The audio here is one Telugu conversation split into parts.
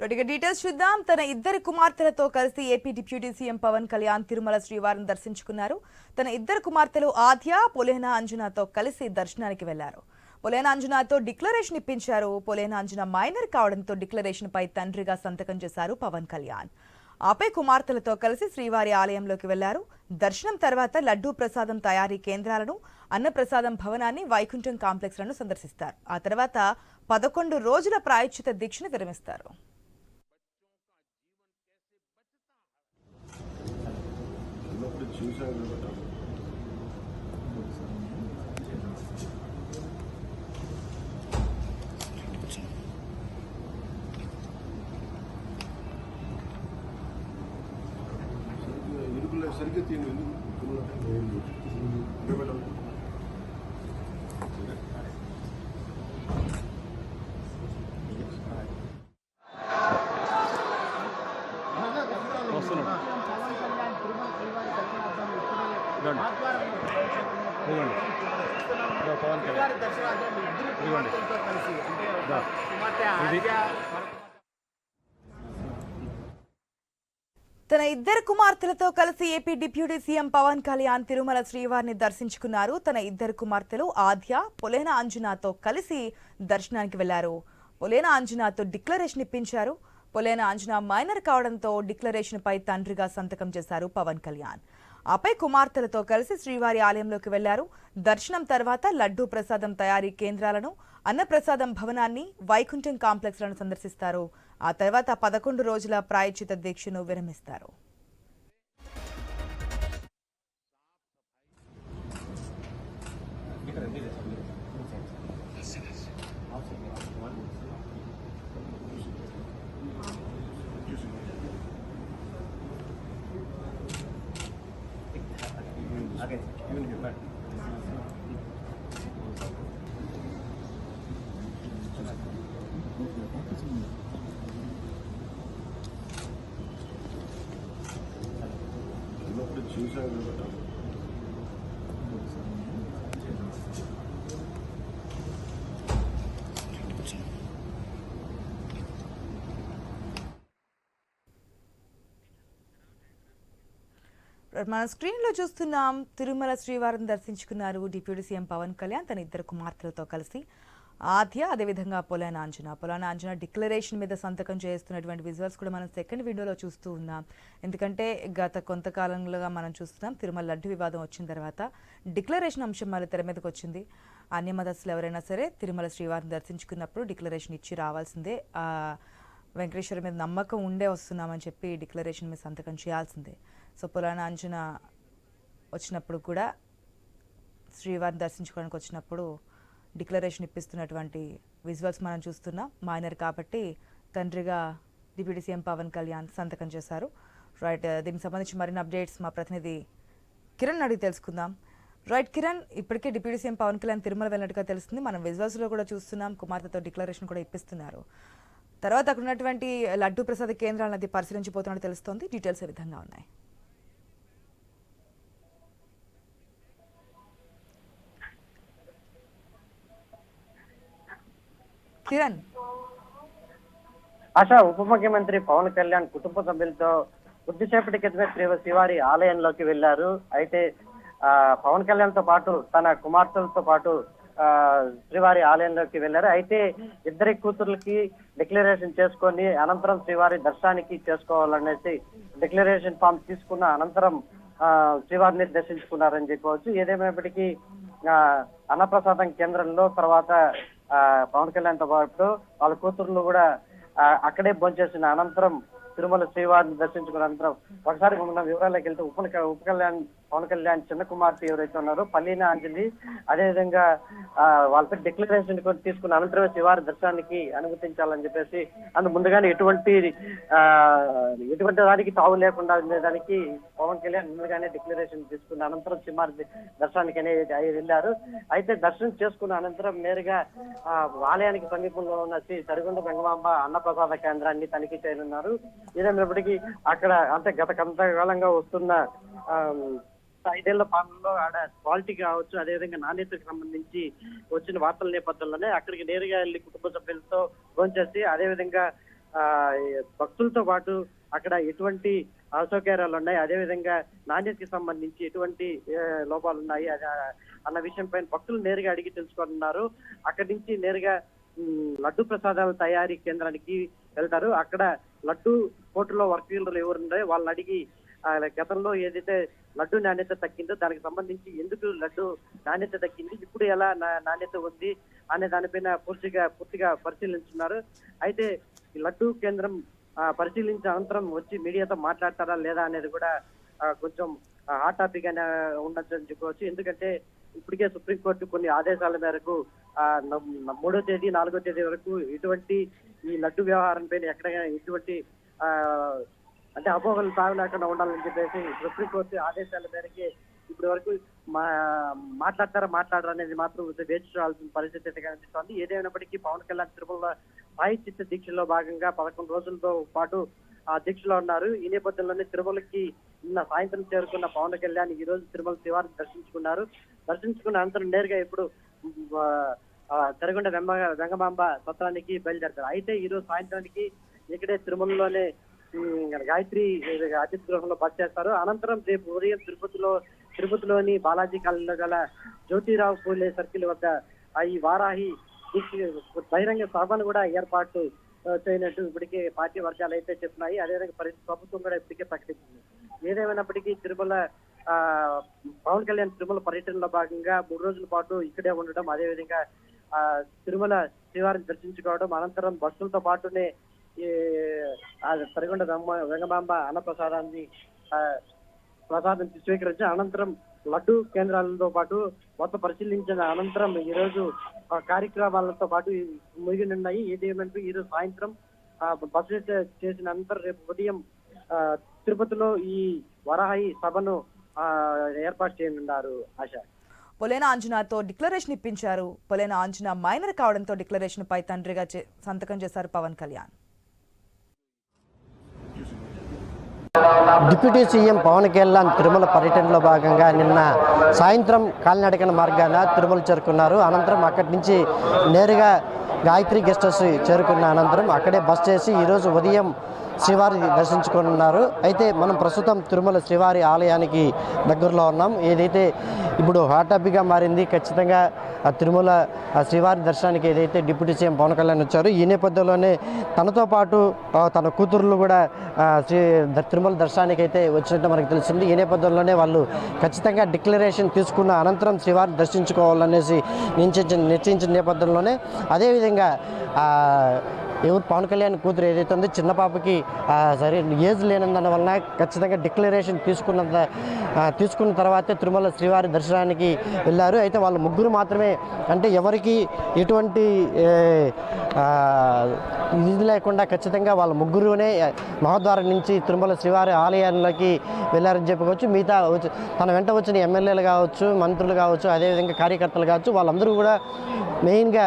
రొటిగా డీటెయిల్స్ చూద్దాం. తన ఇద్దరు కుమార్తెలతో కలిసి AP deputy CM Pawan Kalyan Tirumala శ్రీవారిని దర్శించుకున్నారు. తన ఇద్దరు కుమార్తెలు ఆద్య పొలేనా అంజనాతో కలిసి దర్శనానికి వెళ్ళారు. పొలేనా అంజనాతో డిక్లరేషన్ ఇప్పించారు. పొలేనా అంజన మైనర్ కావడంతో డిక్లరేషన్ పై తండ్రిగా సంతకం చేశారు పవన్ కళ్యాణ్. ఆపై కుమార్తెలతో కలిసి శ్రీవారి ఆలయంలోకి వెళ్ళారు. దర్శనం తర్వాత లడ్డూ ప్రసాదం తయారీ కేంద్రాలను అన్నప్రసాదం భవనాన్ని వైకుంఠం కాంప్లెక్స్లను సందర్శిస్తారు. ఆ తర్వాత పదకొండు రోజుల ప్రాయశ్చిత దీక్షను విరమిస్తారు. சூசைட் இருக்கட்டும் சருக்கத்தை எங்கள் తన ఇద్దరు కుమార్తెలతో కలిసి AP deputy CM Pawan Kalyan Tirumala శ్రీవారిని దర్శించుకున్నారు. తన ఇద్దరు కుమార్తెలు ఆద్య పొలేన అంజనాతో కలిసి దర్శనానికి వెళ్ళారు. పొలేన అంజనాతో డిక్లరేషన్ ఇప్పించారు. పొలేన అంజనా మైనర్ కావడంతో డిక్లరేషన్ పై తండ్రిగా సంతకం చేశారు పవన్ కళ్యాణ్. ఆపై కుమార్తెలతో కలిసి శ్రీవారి ఆలయంలోకి వెళ్ళారు. దర్శనం తర్వాత లడ్డూ ప్రసాదం తయారీ కేంద్రాలను అన్నప్రసాదం భవనాన్ని వైకుంఠం కాంప్లెక్స్లను సందర్శిస్తారు. ఆ తర్వాత పదకొండు రోజుల ప్రాయచిత దీక్షను విరమిస్తారు. against Union. But Look at the cheese over the మన స్క్రీన్లో చూస్తున్నాం తిరుమల శ్రీవారిని దర్శించుకున్నారు డిప్యూటీ సీఎం పవన్ కళ్యాణ్. తన ఇద్దరు కుమార్తెలతో కలిసి ఆద్య అదేవిధంగా పొలాన అంజన. పొలాన అంజన డిక్లరేషన్ మీద సంతకం చేస్తున్నటువంటి విజువల్స్ కూడా మనం సెకండ్ వీడియోలో చూస్తూ ఉన్నాం. ఎందుకంటే గత కొంతకాలంగా మనం చూస్తున్నాం తిరుమల లడ్డు వివాదం వచ్చిన తర్వాత డిక్లరేషన్ అంశం మళ్ళీ తెర మీదకి వచ్చింది. అన్యమతస్సులు ఎవరైనా సరే తిరుమల శ్రీవారిని దర్శించుకున్నప్పుడు డిక్లరేషన్ ఇచ్చి రావాల్సిందే. వెంకటేశ్వర మీద నమ్మకం ఉండే వస్తున్నామని చెప్పి డిక్లరేషన్ మీద సంతకం చేయాల్సిందే. సో పురాణ అంజున వచ్చినప్పుడు కూడా శ్రీవారిని దర్శించుకోవడానికి వచ్చినప్పుడు డిక్లరేషన్ ఇప్పిస్తున్నటువంటి విజువల్స్ మనం చూస్తున్నాం. మైనర్ కాబట్టి తండ్రిగా డిప్యూటీ సీఎం పవన్ కళ్యాణ్ సంతకం చేశారు. రైట్ దీనికి సంబంధించి మరిన్ని అప్డేట్స్ మా ప్రతినిధి కిరణ్ అడిగి తెలుసుకుందాం. రైట్ కిరణ్ ఇప్పటికే డిప్యూటీ సీఎం పవన్ కళ్యాణ్ తిరుమల వెళ్ళినట్టుగా తెలుస్తుంది. మనం విజువల్స్లో కూడా చూస్తున్నాం. కుమార్తెతో డిక్లరేషన్ కూడా ఇప్పిస్తున్నారు. తర్వాత అక్కడ ఉన్నటువంటి లడ్డూ ప్రసాద కేంద్రాలను అది పరిశీలించిపోతున్నట్టు తెలుస్తోంది. డీటెయిల్స్ ఏ విధంగా ఉన్నాయి? కిరణ్. ఆశా ఉప ముఖ్యమంత్రి పవన్ కళ్యాణ్ కుటుంబ సభ్యులతో కొద్దిసేపటి క్రితమే శ్రీ శివారి ఆలయంలోకి వెళ్ళారు అయితే ఆ పవన్ కళ్యాణ్తో పాటు తన కుమార్తెలతో పాటు ఆ శ్రీవారి ఆలయంలోకి వెళ్ళారు అయితే ఇద్దరి కూతుర్లకి డిక్లరేషన్ చేసుకొని అనంతరం శ్రీవారి దర్శనానికి చేసుకోవాలనేసి డిక్లరేషన్ ఫామ్ తీసుకున్న అనంతరం ఆ శ్రీవారిని దర్శించుకున్నారని చెప్పవచ్చు. ఏదేమైనప్పటికీ ఆ అన్నప్రసాదం కేంద్రంలో తర్వాత పవన్ కళ్యాణ్తో పాటు వాళ్ళ కూతుర్లు కూడా అక్కడే భోంచేసిన అనంతరం తిరుమల శ్రీవారిని దర్శించుకున్న అనంతరం ఒకసారి మనం వివరాలకు వెళ్తే ఉప ఉప కళ్యాణ్ పవన్ కళ్యాణ్ చిన్న కుమార్తె ఎవరైతే ఉన్నారో పల్లీన అంజలి అదేవిధంగా ఆ, వాళ్ళపై డిక్లరేషన్ కూడా తీసుకున్న అనంతరం శివారి దర్శనానికి అనుమతించాలని చెప్పేసి అందు ముందుగానే ఎటువంటి ఆ ఎటువంటి దానికి తావు లేకుండా ఉండేదానికి పవన్ కళ్యాణ్ ముందుగానే డిక్లరేషన్ తీసుకున్న అనంతరం శివారి దర్శనానికి అనేది వెళ్ళారు. అయితే దర్శనం చేసుకున్న అనంతరం నేరుగా ఆలయానికి సమీపంలో ఉన్న శ్రీ సరిగొండ గంగమాంబ అన్నప్రసాద కేంద్రాన్ని తనిఖీ చేయనున్నారు. ఇదేమైనప్పటికీ అక్కడ అంటే గత కొంతకాలంగా వస్తున్న ఆ, ఐదేళ్ళ పాలనలో ఆడ క్వాలిటీ కావచ్చు అదేవిధంగా నాణ్యతకు సంబంధించి వచ్చిన వార్తల నేపథ్యంలోనే అక్కడికి నేరుగా వెళ్ళి కుటుంబ సభ్యులతో భోంచేసి అదేవిధంగా ఆ, భక్తులతో పాటు అక్కడ ఎటువంటి అసౌకర్యాలు ఉన్నాయి అదేవిధంగా నాణ్యతకి సంబంధించి ఎటువంటి లోపాలు ఉన్నాయి అన్న విషయం పైన భక్తులు నేరుగా అడిగి తెలుసుకుంటున్నారు. అక్కడి నుంచి నేరుగా లడ్డు ప్రసాదాల తయారీ కేంద్రానికి వెళ్తారు. అక్కడ లడ్డు కోర్టులో వర్కీలు ఎవరు వాళ్ళని అడిగి ఆ, గతంలో ఏదైతే లడ్డు నాణ్యత తగ్గిందో దానికి సంబంధించి ఎందుకు లడ్డు నాణ్యత తగ్గింది ఇప్పుడు ఎలా నా- నాణ్యత ఉంది అనే దానిపైన పూర్తిగా పూర్తిగా పరిశీలించున్నారు. అయితే ఈ లడ్డు కేంద్రం పరిశీలించిన అనంతరం వచ్చి మీడియాతో మాట్లాడతారా లేదా అనేది కూడా కొంచెం హాట్ టాపిక్ అనే ఉండొచ్చు అని చెప్పుకోవచ్చు. ఎందుకంటే ఇప్పటికే సుప్రీంకోర్టు కొన్ని ఆదేశాల మేరకు ఆ, న- మూడో తేదీ నాలుగో తేదీ వరకు ఇటువంటి ఈ లడ్డు వ్యవహారం పైన ఎక్కడైనా ఇటువంటి ఆ, అంటే అపోహలు తాగలేకుండా ఉండాలని చెప్పేసి సుప్రీంకోర్టు ఆదేశాల మేరకి ఇప్పటి వరకు మా మాట్లాడతారా మాట్లాడరా అనేది మాత్రం వేచి చూడాల్సిన పరిస్థితి అయితే కనిపిస్తోంది. ఏదైనప్పటికీ పవన్ కళ్యాణ్ తిరుమల సాయి చిత్త దీక్షలో భాగంగా పదకొండు రోజులతో పాటు ఆ దీక్షలో ఉన్నారు. ఈ నేపథ్యంలోనే తిరుమలకి నిన్న సాయంత్రం చేరుకున్న పవన్ కళ్యాణ్ ఈ రోజు తిరుమల శివారిని దర్శించుకున్నారు. దర్శించుకున్న అనంతరం నేరుగా ఇప్పుడు తెరగొండ వెంగమాంబ సత్రానికి బయలుదేరతారు. అయితే ఈ రోజు సాయంత్రానికి ఇక్కడే తిరుమలలోనే గాయత్రి అతిథి గృహంలో బస చేస్తారు. అనంతరం రేపు ఉదయం తిరుపతిలో తిరుపతిలోని బాలాజీ కాలనీలో గల జ్యోతిరావు పూలే సర్కిల్ వద్ద ఈ వారాహి బహిరంగ సభను కూడా ఏర్పాటు చేయనట్టు ఇప్పటికే పార్టీ వర్గాలు అయితే చెప్తున్నాయి. అదేవిధంగా పరి ప్రభుత్వం కూడా ఇప్పటికే ప్రకటించింది. ఏదేమైనప్పటికీ తిరుమల ఆ, పవన్ కళ్యాణ్ తిరుమల పర్యటనలో భాగంగా మూడు రోజుల పాటు ఇక్కడే ఉండడం అదేవిధంగా ఆ, తిరుమల శ్రీవారిని దర్శించుకోవడం అనంతరం బస్సులతో పాటునే తరిగొండ వెంగ వెంగమాంబ అన్నప్రసాదాన్ని ప్రసాదం స్వీకరించి అనంతరం లడ్డు కేంద్రాలతో పాటు మొత్తం పరిశీలించిన అనంతరం ఈ రోజు కార్యక్రమాలతో పాటు ముగినున్నాయి ఏదేమంటే ఈ రోజు సాయంత్రం బస్సు చేసిన అనంతరం రేపు ఉదయం ఆ, తిరుపతిలో ఈ వరాహి సభను ఆ, ఏర్పాటు చేయనున్నారు ఆశ. పొలేన ఆంజనాతో డిక్లరేషన్ ఇప్పించారు. పొలేన ఆంజనా మైనర్ కావడంతో డిక్లరేషన్ పై తండ్రిగా చే- సంతకం చేశారు పవన్ కళ్యాణ్. డిప్యూటీ సీఎం పవన్ కళ్యాణ్ తిరుమల పర్యటనలో భాగంగా నిన్న సాయంత్రం కాలినడకన మార్గాన తిరుమల చేరుకున్నారు. అనంతరం అక్కడి నుంచి నేరుగా గాయత్రి గెస్ట్ హౌస్ చేరుకున్న అనంతరం అక్కడే బస్ చేసి ఈరోజు ఉదయం శ్రీవారి దర్శించుకున్నారు. అయితే మనం ప్రస్తుతం తిరుమల శ్రీవారి ఆలయానికి దగ్గరలో ఉన్నాం. ఏదైతే ఇప్పుడు హాట్ టాపిక్గా మారింది ఖచ్చితంగా తిరుమల శ్రీవారి దర్శనానికి ఏదైతే డిప్యూటీ సీఎం పవన్ కళ్యాణ్ వచ్చారు ఈ నేపథ్యంలోనే తనతో పాటు తన కూతుర్లు కూడా శ్రీ తిరుమల దర్శనానికి అయితే వచ్చినట్టు మనకు తెలిసింది. ఈ నేపథ్యంలోనే వాళ్ళు ఖచ్చితంగా డిక్లరేషన్ తీసుకున్న అనంతరం శ్రీవారిని దర్శించుకోవాలనేసి నిశ్చయించిన నిశ్చయించిన నేపథ్యంలోనే అదేవిధంగా ఎవరు పవన్ కళ్యాణ్ కూతురు ఏదైతే ఉందో చిన్న పాపకి సరే ఏజ్ లేనందున వలన ఖచ్చితంగా డిక్లరేషన్ తీసుకున్నంత తీసుకున్న తర్వాతే తిరుమల శ్రీవారి దర్శనానికి వెళ్ళారు. అయితే వాళ్ళ ముగ్గురు మాత్రమే అంటే ఎవరికి ఎటువంటి ఇది లేకుండా ఖచ్చితంగా వాళ్ళ ముగ్గురునే మహద్వారం నుంచి తిరుమల శ్రీవారి ఆలయాల్లోకి వెళ్ళారని చెప్పుకోవచ్చు మిగతా వచ్చి- తన వెంట వచ్చిన ఎమ్మెల్యేలు కావచ్చు మంత్రులు కావచ్చు అదేవిధంగా కార్యకర్తలు కావచ్చు వాళ్ళందరూ కూడా మెయిన్గా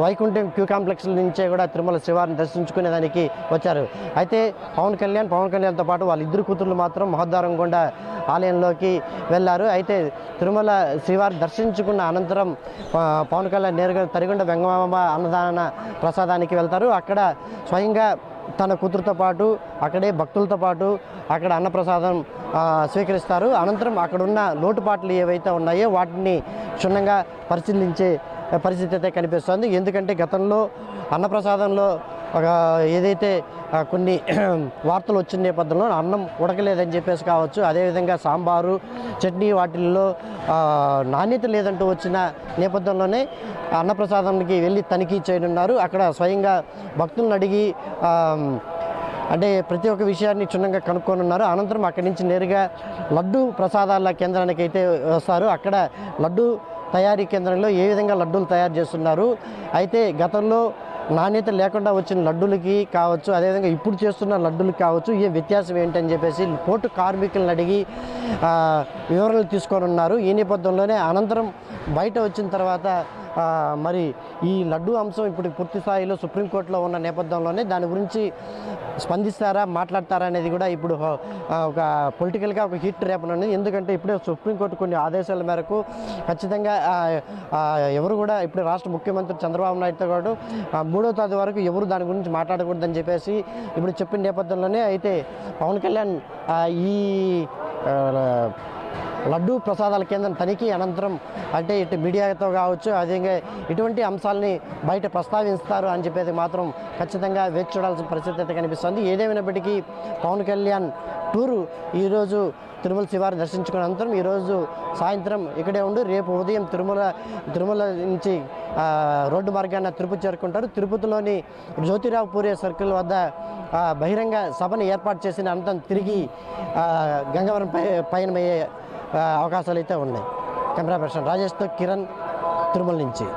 వైకుంఠం క్యూ కాంప్లెక్స్ నుంచే కూడా తిరుమల శ్రీవారిని దర్శించుకునేదానికి వచ్చారు. అయితే పవన్ కళ్యాణ్ పవన్ కళ్యాణ్తో పాటు వాళ్ళ ఇద్దరు కూతుర్లు మాత్రం మహద్వారం గుండా ఆలయంలోకి వెళ్ళారు. అయితే తిరుమల శ్రీవారిని దర్శించుకున్న అనంతరం పవన్ కళ్యాణ్ నేరుగా తరిగొండ వెంగమామ అన్నదాన ప్రసాదాన్ని ప్రసాదానికి వెళ్తారు. అక్కడ స్వయంగా తన కూతురుతో పాటు అక్కడే భక్తులతో పాటు అక్కడ అన్నప్రసాదం స్వీకరిస్తారు. అనంతరం అక్కడున్న లోటుపాట్లు ఏవైతే ఉన్నాయో వాటిని క్షుణ్ణంగా పరిశీలించే పరిస్థితి అయితే కనిపిస్తుంది. ఎందుకంటే గతంలో అన్నప్రసాదంలో ఒక ఏదైతే కొన్ని వార్తలు వచ్చిన నేపథ్యంలో అన్నం ఉడకలేదని చెప్పేసి కావచ్చు అదేవిధంగా సాంబారు చట్నీ వాటిల్లో నాణ్యత లేదంటూ వచ్చిన నేపథ్యంలోనే అన్నప్రసాదానికి వెళ్ళి తనిఖీ చేయనున్నారు. అక్కడ స్వయంగా భక్తులను అడిగి అంటే ప్రతి ఒక్క విషయాన్ని క్షుణ్ణంగా కనుక్కోనున్నారు. అనంతరం అక్కడి నుంచి నేరుగా లడ్డు ప్రసాదాల కేంద్రానికి అయితే వస్తారు. అక్కడ లడ్డు తయారీ కేంద్రంలో ఏ విధంగా లడ్డూలు తయారు చేస్తున్నారు? అయితే గతంలో నాణ్యత లేకుండా వచ్చిన లడ్డూలకి కావచ్చు అదేవిధంగా ఇప్పుడు చేస్తున్న లడ్డూలకి కావచ్చు ఏ వ్యత్యాసం ఏంటని చెప్పేసి పోటు కార్మికులను అడిగి వివరాలు వివరణలు తీసుకొని ఉన్నారు. ఈ నేపథ్యంలోనే అనంతరం బయట వచ్చిన తర్వాత మరి ఈ లడ్డు అంశం ఇప్పుడు పూర్తి స్థాయిలో సుప్రీంకోర్టులో ఉన్న నేపథ్యంలోనే దాని గురించి స్పందిస్తారా మాట్లాడతారా అనేది కూడా ఇప్పుడు ఒక పొలిటికల్గా ఒక హిట్ రేపనుంది ఎందుకంటే ఇప్పుడే సుప్రీంకోర్టు కొన్ని ఆదేశాల మేరకు ఖచ్చితంగా ఎవరు కూడా ఇప్పుడు రాష్ట్ర ముఖ్యమంత్రి చంద్రబాబు నాయుడుతో పాటు మూడో తేదీ వరకు ఎవరు దాని గురించి మాట్లాడకూడదని చెప్పేసి ఇప్పుడు చెప్పిన నేపథ్యంలోనే అయితే పవన్ కళ్యాణ్ ఈ లడ్డూ ప్రసాదాల కేంద్రం తనిఖీ అనంతరం అంటే ఇటు మీడియాతో కావచ్చు అదేవిధంగా ఇటువంటి అంశాలని బయట ప్రస్తావిస్తారు అని చెప్పేది మాత్రం ఖచ్చితంగా వేచి చూడాల్సిన పరిస్థితి అయితే కనిపిస్తుంది. ఏదేమైనప్పటికీ పవన్ కళ్యాణ్ టూరు ఈరోజు తిరుమల శివారు దర్శించుకున్న అనంతరం ఈరోజు సాయంత్రం ఇక్కడే ఉండి రేపు ఉదయం తిరుమల తిరుమల నుంచి రోడ్డు మార్గాన తిరుపతి చేరుకుంటారు. తిరుపతిలోని జ్యోతిరావు పూరే సర్కిల్ వద్ద బహిరంగ సభను ఏర్పాటు చేసిన అనంతరం తిరిగి గంగవరం పయనమయ్యే అవకాశాలు అయితే ఉన్నాయి. కెమెరా పర్సన్ రాజేష్తో కిరణ్ తిరుమల నుంచి.